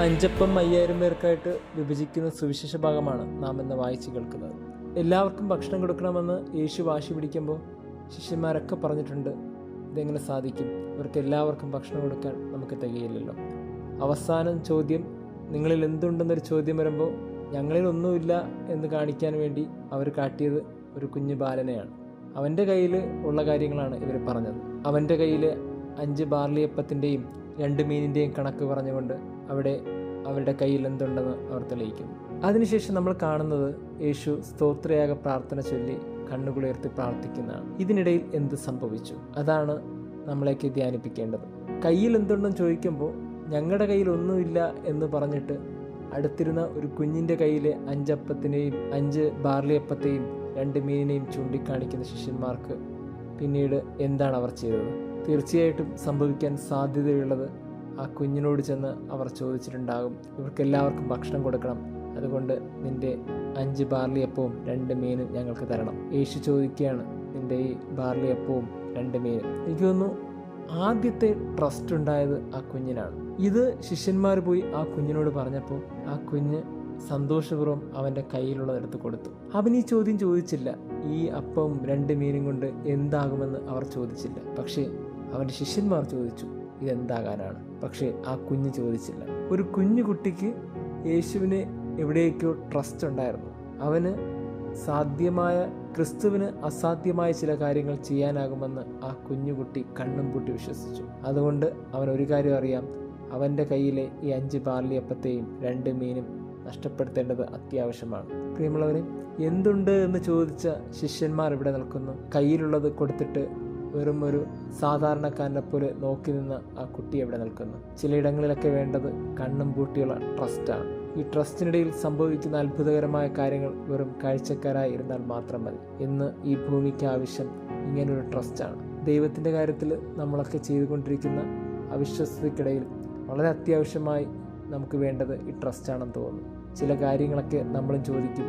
അഞ്ചപ്പം അയ്യായിരം പേർക്കായിട്ട് വിഭജിക്കുന്ന സുവിശേഷ ഭാഗമാണ് നാം ഇന്ന് വായിച്ചു കേൾക്കുന്നത്. എല്ലാവർക്കും ഭക്ഷണം കൊടുക്കണമെന്ന് യേശു വാശി പിടിക്കുമ്പോൾ ശിഷ്യന്മാരൊക്കെ പറഞ്ഞിട്ടുണ്ട് ഇതെങ്ങനെ സാധിക്കും? ഇവർക്ക് എല്ലാവർക്കും ഭക്ഷണം കൊടുക്കാൻ നമുക്ക് തികയില്ലല്ലോ. അവസാനം ചോദ്യം നിങ്ങളിൽ എന്തുണ്ടെന്നൊരു ചോദ്യം വരുമ്പോൾ ഞങ്ങളിൽ ഒന്നുമില്ല എന്ന് കാണിക്കാൻ വേണ്ടി അവർ കാട്ടിയത് ഒരു കുഞ്ഞു ബാലനെയാണ്. അവന്റെ കയ്യിൽ ഉള്ള കാര്യങ്ങളാണ് ഇവർ പറഞ്ഞത്. അവന്റെ കയ്യിൽ അഞ്ച് ബാർലിയപ്പത്തിന്റെയും രണ്ട് മീനിന്റെയും കണക്ക് പറഞ്ഞുകൊണ്ട് അവിടെ അവരുടെ കയ്യിൽ എന്തുണ്ടെന്ന് അവർ തെളിയിക്കുന്നു അതിനുശേഷം നമ്മൾ കാണുന്നത് യേശു സ്തോത്രയാഗ പ്രാർത്ഥന ചൊല്ലി കണ്ണുകുളിർത്തി പ്രാർത്ഥിക്കുന്നതാണ്. ഇതിനിടയിൽ എന്ത് സംഭവിച്ചു? അതാണ് നമ്മളേക്ക് ധ്യാനിപ്പിക്കേണ്ടത്. കയ്യിൽ എന്തുണ്ടെന്ന് ചോദിക്കുമ്പോൾ ഞങ്ങളുടെ കയ്യിൽ ഒന്നുമില്ല എന്ന് പറഞ്ഞിട്ട് അടുത്തിരുന്ന ഒരു കുഞ്ഞിന്റെ കയ്യിലെ അഞ്ചപ്പത്തിനെയും അഞ്ച് ബാർലിയപ്പത്തെയും രണ്ട് മീനിനെയും ചൂണ്ടിക്കാണിക്കുന്ന ശിഷ്യന്മാർക്ക് പിന്നീട് എന്താണ് അവർ ചെയ്തത്? തീർച്ചയായിട്ടും സംഭവിക്കാൻ സാധ്യതയുള്ളത് ആ കുഞ്ഞിനോട് ചെന്ന് അവർ ചോദിച്ചിട്ടുണ്ടാകും. ഇവർക്കെല്ലാവർക്കും ഭക്ഷണം കൊടുക്കണം. അതുകൊണ്ട് നിന്റെ അഞ്ച് ബാർലിയപ്പവും രണ്ട് മീനും ഞങ്ങൾക്ക് തരണം. യേശു ചോദിക്കുകയാണ് നിന്റെ ഈ ബാർലിയപ്പവും രണ്ട് മീനും? എനിക്ക് തോന്നുന്നു ആദ്യത്തെ ട്രസ്റ്റ് ഉണ്ടായത് ആ കുഞ്ഞിനാണ്. ഇത് ശിഷ്യന്മാർ പോയി ആ കുഞ്ഞിനോട് പറഞ്ഞപ്പോൾ ആ കുഞ്ഞ് സന്തോഷപൂർവം അവന്റെ കയ്യിലുള്ളതെടുത്ത് കൊടുത്തു. അവൻ ഈ ചോദ്യം ചോദിച്ചില്ല. ഈ അപ്പവും രണ്ട് മീനും കൊണ്ട് എന്താകുമെന്ന് അവർ ചോദിച്ചില്ല. പക്ഷേ അവന്റെ ശിഷ്യന്മാർ ചോദിച്ചു ഇതെന്താകാനാണ്? പക്ഷേ ആ കുഞ്ഞ് ചോദിച്ചില്ല. ഒരു കുഞ്ഞു കുട്ടിക്ക് യേശുവിന് എവിടേക്കോ ട്രസ്റ്റ് ഉണ്ടായിരുന്നു. അവന് സാധ്യമായ ക്രിസ്തുവിന് അസാധ്യമായ ചില കാര്യങ്ങൾ ചെയ്യാനാകുമെന്ന് ആ കുഞ്ഞുകുട്ടി കണ്ണും പൂട്ടി വിശ്വസിച്ചു. അതുകൊണ്ട് അവൻ ഒരു കാര്യം അറിയാം അവന്റെ കയ്യിലെ ഈ അഞ്ച് ബാർലിയപ്പത്തെയും രണ്ട് മീനും നഷ്ടപ്പെടുത്തേണ്ടത് അത്യാവശ്യമാണ്. പ്രിയമുള്ളവരെ എന്തുണ്ട് എന്ന് ചോദിച്ച ശിഷ്യന്മാർ ഇവിടെ നിൽക്കുന്നു. കയ്യിലുള്ളത് കൊടുത്തിട്ട് വെറും ഒരു സാധാരണക്കാരനെ പോലെ നോക്കി നിന്ന് ആ കുട്ടി എവിടെ നിൽക്കുന്നു. ചിലയിടങ്ങളിലൊക്കെ വേണ്ടത് കണ്ണും പൂട്ടിയുള്ള ട്രസ്റ്റാണ് ഈ ട്രസ്റ്റിനിടയിൽ സംഭവിക്കുന്ന അത്ഭുതകരമായ കാര്യങ്ങൾ വെറും കാഴ്ചക്കാരായി ഇരുന്നാൽ മാത്രം മതി ഇന്ന് ഈ ഭൂമിക്ക് ആവശ്യം ഇങ്ങനൊരു ട്രസ്റ്റാണ് ദൈവത്തിന്റെ കാര്യത്തിൽ നമ്മളൊക്കെ ചെയ്തുകൊണ്ടിരിക്കുന്ന അവിശ്വസ്തയ്ക്കിടയിൽ വളരെ അത്യാവശ്യമായി നമുക്ക് വേണ്ടത് ഈ ട്രസ്റ്റാണെന്ന് തോന്നുന്നു. ചില കാര്യങ്ങളൊക്കെ നമ്മളും ചോദിക്കും.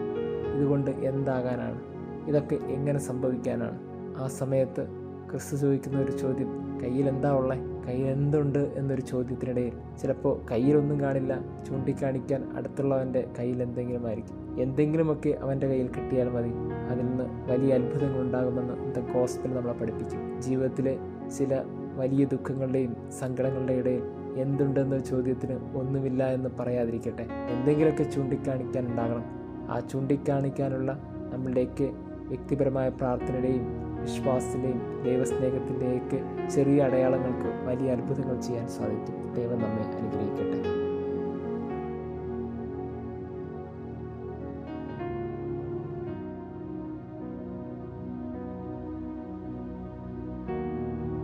ഇതുകൊണ്ട് എന്താകാനാണ്? ഇതൊക്കെ എങ്ങനെ സംഭവിക്കാനാണ്? ആ സമയത്ത് ക്രിസ്തു ചോദിക്കുന്ന ഒരു ചോദ്യം കയ്യിൽ എന്താ ഉള്ളത് കയ്യിൽ എന്തുണ്ട് എന്നൊരു ചോദ്യത്തിനിടയിൽ ചിലപ്പോൾ കയ്യിലൊന്നും കാണില്ല ചൂണ്ടിക്കാണിക്കാൻ അടുത്തുള്ളവന്റെ കയ്യിൽ എന്തെങ്കിലും ആയിരിക്കും എന്തെങ്കിലുമൊക്കെ അവന്റെ കയ്യിൽ കിട്ടിയാൽ മതി. അതിൽ നിന്ന് വലിയ അത്ഭുതങ്ങൾ ഉണ്ടാകുമെന്ന് ഇന്നത്തെ ഗോസ്പിൽ നമ്മളെ പഠിപ്പിക്കും. ജീവിതത്തിലെ ചില വലിയ ദുഃഖങ്ങളുടെയും സങ്കടങ്ങളുടെയും ഇടയിൽ എന്തുണ്ടെന്ന ചോദ്യത്തിന് ഒന്നുമില്ല എന്ന് പറയാതിരിക്കട്ടെ. എന്തെങ്കിലുമൊക്കെ ചൂണ്ടിക്കാണിക്കാൻ ഉണ്ടാകണം. ആ ചൂണ്ടിക്കാണിക്കാനുള്ള നമ്മളുടെയൊക്കെ വ്യക്തിപരമായ പ്രാർത്ഥനയുടെയും വിശ്വാസത്തിന്റെയും ദൈവസ്നേഹത്തിന്റെയൊക്കെ ചെറിയ അടയാളങ്ങൾക്ക് വലിയ അത്ഭുതങ്ങൾ ചെയ്യാൻ സാധിക്കും. ദൈവം നമ്മെ അനുഗ്രഹിക്കട്ടെ.